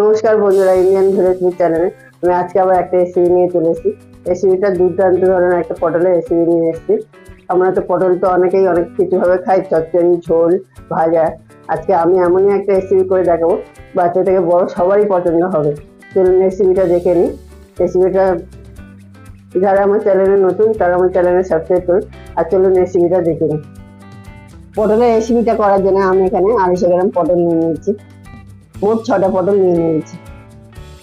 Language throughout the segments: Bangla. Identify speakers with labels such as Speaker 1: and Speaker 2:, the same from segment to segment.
Speaker 1: নমস্কার বন্ধুরা ইন্ডিয়ান ফুড চ্যানেলে আমি আজকে আবার একটা রেসিপি নিয়ে চলে এসেছি। রেসিপিটা দুর্দান্ত ধরনের একটা পটলের রেসিপি নিয়ে এসেছি। আমরা তো পটল তো অনেকেই অনেক কিছুভাবে খাই। চচ্চড়ি, ঝোল, ভাজা। আজকে আমি এমনই একটা রেসিপি করে দেখাবো। বাচ্চা থেকে বড় সবারই পছন্দ হবে। চলুন রেসিপিটা দেখে নিই। রেসিপিটা যারা আমার চ্যানেলে নতুন, তারা আমার চ্যানেলে সাবস্ক্রাইব করুন। আর চলুন রেসিপিটা দেখে নিই। পটলের রেসিপিটা করার জন্য আমি এখানে আড়াইশো গ্রাম পটল নিয়ে নিয়েছি। মোট ছটা পটল নিয়ে নিয়েছি।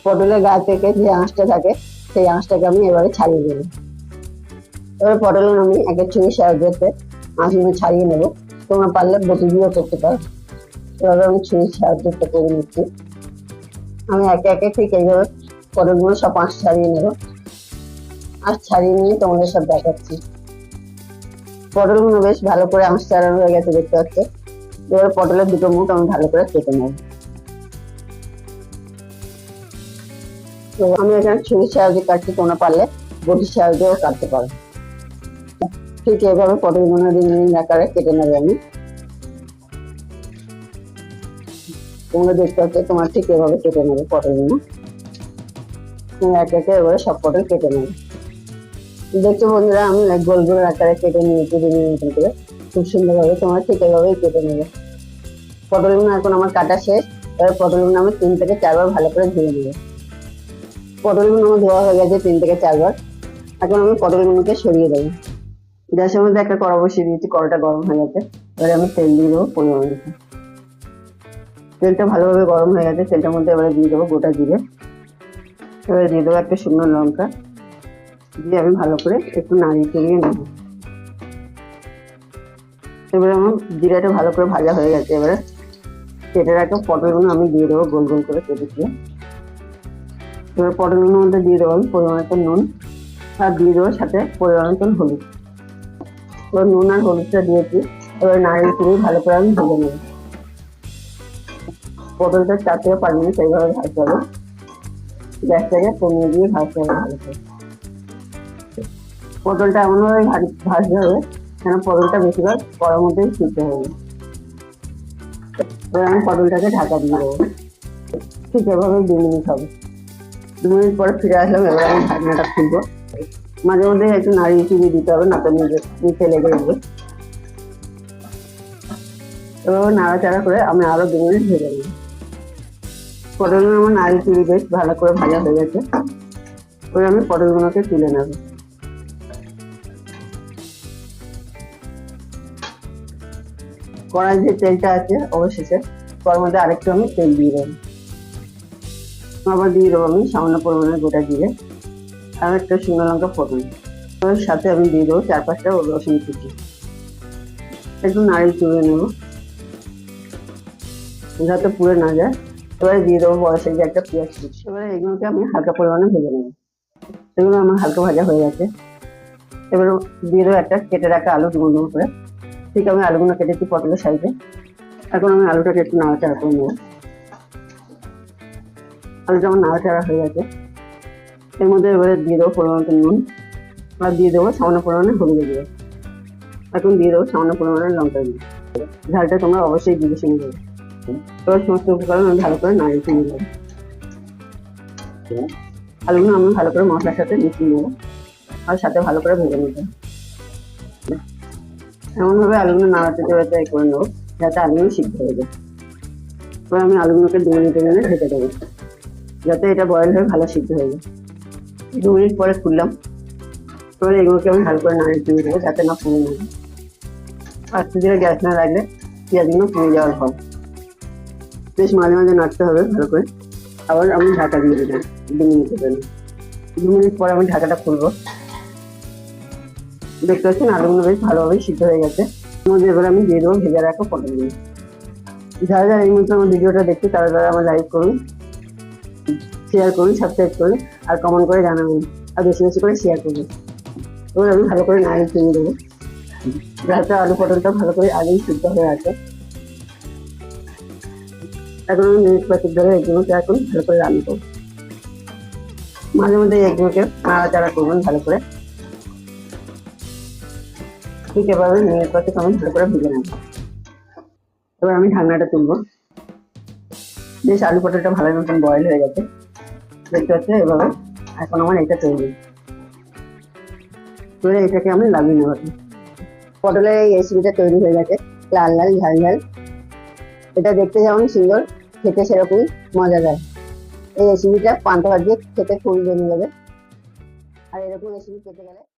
Speaker 1: পটলের গা থেকে যে আঁশটা থাকে, সেই আঁশটাকে আমি এবারে ছাড়িয়ে দেবো। এবার পটল আমি একের ছুরির সাহায্যে আঁশগুলো ছাড়িয়ে নেব। তোমরা পারলে বটি দিয়েও করতে পারো। এভাবে আমি ছুরির সাহায্যে করে নিচ্ছি। আমি একে একে ঠিক এইভাবে পটলগুলো সব আঁশ ছাড়িয়ে নেব। আঁশ ছাড়িয়ে নিয়ে তোমাদের সব দেখাচ্ছি। পটলগুলো বেশ ভালো করে আঁশ ছাড়ানো হয়ে গেছে, দেখতে পাচ্ছে? এবার পটলের দুটো মুখ আমি ভালো করে কেটে নেব। তো আমি এখানে ছুরির সাহায্যে কাটছি, তোমরা পারলে বটির সাহায্যেও কাটতে পারো। ঠিক এভাবে পটলগুলো রিং রিং আকারে কেটে নেবে আমি। তোমরা দেখতে পাচ্ছ, তোমার ঠিক এভাবে কেটে নেবে তুমি এক একে এবারে সব পটল কেটে নেবে। দেখছ বন্ধুরা, আমি গোল গোল আকারে কেটে নিয়েছি রিং রিং করে। খুব সুন্দরভাবে তোমার ঠিক এভাবেই কেটে নেবে। পটলগুলো এখন আমার কাটা শেষ। এবার পটলগুলো আমি তিন থেকে চারবার ভালো করে ধুয়ে নেবে। পটলগুলো আমার ধোয়া হয়ে গেছে তিন থেকে চারবার। এখন আমি পটলগুলোকে সরিয়ে দেবো। গ্যাসের মধ্যে একটা কড়া বসিয়ে দিয়েছি, কড়াটা গরম হয়ে গেছে। এবারে আমি তেল দিয়ে দেবো পরিমাণ মতো। তেলটা ভালোভাবে গরম হয়ে গেছে, তেলটার মধ্যে এবারে দিয়ে দেবো গোটা জিরে। এবারে দিয়ে দেবো একটা শুকনো লঙ্কা। দিয়ে আমি ভালো করে একটু নাড়িয়ে চড়িয়ে নেব। এবারে আমার জিরাটা ভালো করে ভাজা হয়ে গেছে, এবারে কেটে রাখা পটলগুলো আমি দিয়ে দেবো গোল গোল করে কেটে দিয়ে। এবার পটলের মধ্যে দিয়ে দেবো আমি পরিমাণ মতো নুন আর দিয়ে দেবো সাথে পরিমাণ মতো হলুদ। এবার নুন আর হলুদটা দিয়েছি। এবার নাড়িয়ে চুড়ি ভালো করে আমি ভেজে নেব। পটলটা চার থেকে পাঁচ মিনিট সেইভাবে ভাজতে হবে। গ্যাসটাকে কমিয়ে দিয়ে ভাজতে হবে ভালো করে। পটলটা এমনভাবে ভাজ- ভাজতে হবে যেন পটলটা বেশিরভাগ কড়ার মধ্যেই সিদ্ধ হবে এবার আমি পটলটাকে ঢাকা দিয়ে দেবো। ঠিক এভাবে দু মিনিট হবে। দু মিনিট পরে ফিরে আসলাম, এবার আমি ঢাকনাটা খুলবো। মাঝে মধ্যে একটু নাড়িয়ে চিড়িয়ে দিতে হবে, না তো নিজে নিচে লেগে যাবে এবার নাড়াচাড়া করে আমি আরও দু মিনিট ভেজে নেব। পটলগুলো আমার নাড়ি চিড়ি বেশ ভালো করে ভাজা হয়ে গেছে। ওই আমি পটলগুলোকে তুলে নেব। কড়াই যে তেলটা আছে, অবশেষে তার মধ্যে আরেকটু আমি তেল দিয়ে দেবো। আবার দিয়ে দেবো আমি, সামান্য পরিমাণে গোটা জিরে আর একটা শুকনো লঙ্কা ফোটন ওর সাথে আমি দিয়ে দেবো চার পাঁচটা রসুন কুচি। একটু নাড়িয়ে চুড়ে নেব। যাতে পুড়ে না যায়। এবারে দিয়ে দেবো বয়সে যে একটা পেঁয়াজ কুচি। এবারে এগুলোকে আমি হালকা পরিমাণে ভেজে নেব। এগুলো আমার হালকা ভাজা হয়ে গেছে। এবার দিয়ে দেবো একটা কেটে রাখা আলু ডুমো করে। ঠিক আমি আলুগুলো কেটেছি পটলের সাইজে। এখন আমি আলুটাকে একটু নাড়াচাড়া করে নেব। আলু যেমন নাড়াচাড়া হয়ে গেছে, এর মধ্যে এবারে দিয়ে দেবো পরিমাণ নুন আর দিয়ে দেবো সামান্য পরিমাণে হলুদ দিয়ে এখন দিয়ে দেবো সামান্য পরিমাণে লঙ্কা দিয়ে ঝালটা তোমরা অবশ্যই দিয়ে শুনে দেবে। এবার সমস্ত উপকরণ আমি ভালো করে নাড়িয়ে চিনি দেবো আলুগুলো আমি ভালো করে মশলার সাথে মিশিয়ে নেব, আর সাথে ভালো করে ভেজে নেব। এমনভাবে আলুগুলো নাড়াতে এ করে নেব, যাতে আলুগুলো সিদ্ধ হয়ে যায়। এবার আমি আলুগুলোকে দু মিনিটের জন্য ঢেকে দেবো যাতে এটা বয়েল হয়ে ভালো সিদ্ধ হয়ে যায়। দু মিনিট পরে খুললাম। এবার এগুলোকে আমি ভালো করে নাড়িয়ে দিয়ে দেবো যাতে না পুড়ে যায়। আস্তে ধীরে গ্যাস না রাখলে পেঁয়াজগুলো পুড়ে যাওয়ার ফল বেশ মাঝে মাঝে নাড়তে হবে ভালো করে। আবার আমি ঢাকা দিয়ে দিলাম দু মিনিটের জন্য। দু মিনিট পরে আমি ঢাকাটা খুলবো। দেখতে পাচ্ছেন আলুগুলো বেশ ভালোভাবে সিদ্ধ হয়ে গেছে। মধ্যে এবার আমি দিয়ে দেবো ভেজে রাখা পটলগুলো। যারা যারা এই মুহূর্তে আমার ভিডিওটা দেখছে তারা তারা আমার লাইক করুন। শেয়ার করুন সাবস্ক্রাইব করুন আর কমেন্ট করে জানাবেন, আর বেশি বেশি করে শেয়ার করুন এবার আমি ভালো করে নাড়িয়ে কিনে দেবো। যাতে আলু পটলটা ভালো করে আগেই সিদ্ধ হয়ে আছে এখন আমি মিনিট পাঁচেক ধরে এগুলোকে এখন ভালো করে রান্না করব। মাঝে মধ্যে এগুলোকে নাড়াচাড়া করবেন ভালো করে। ঠিক এভাবে মিনিট পাঁচেক আমি ভালো করে ভেজে নেব। এবার আমি ঢাকনাটা তুলবো। বেশ আলু পটলটা ভালো মতন বয়েল হয়ে গেছে। দেখতে পাচ্ছ এভাবে। এখন আমার এটা তৈরি। করে এটাকে আমি লাগিয়ে নেব পটলের এই রেসিপিটা তৈরি হয়ে গেছে। লাল লাল, ঝাল ঝাল। এটা দেখতে যেমন সুন্দর, খেতে সেরকমই মজাদার। এই রেসিপিটা পান্তা ভাত দিয়ে খেতে খুবই জমে যাবে। আর এরকম রেসিপি খেতে গেলে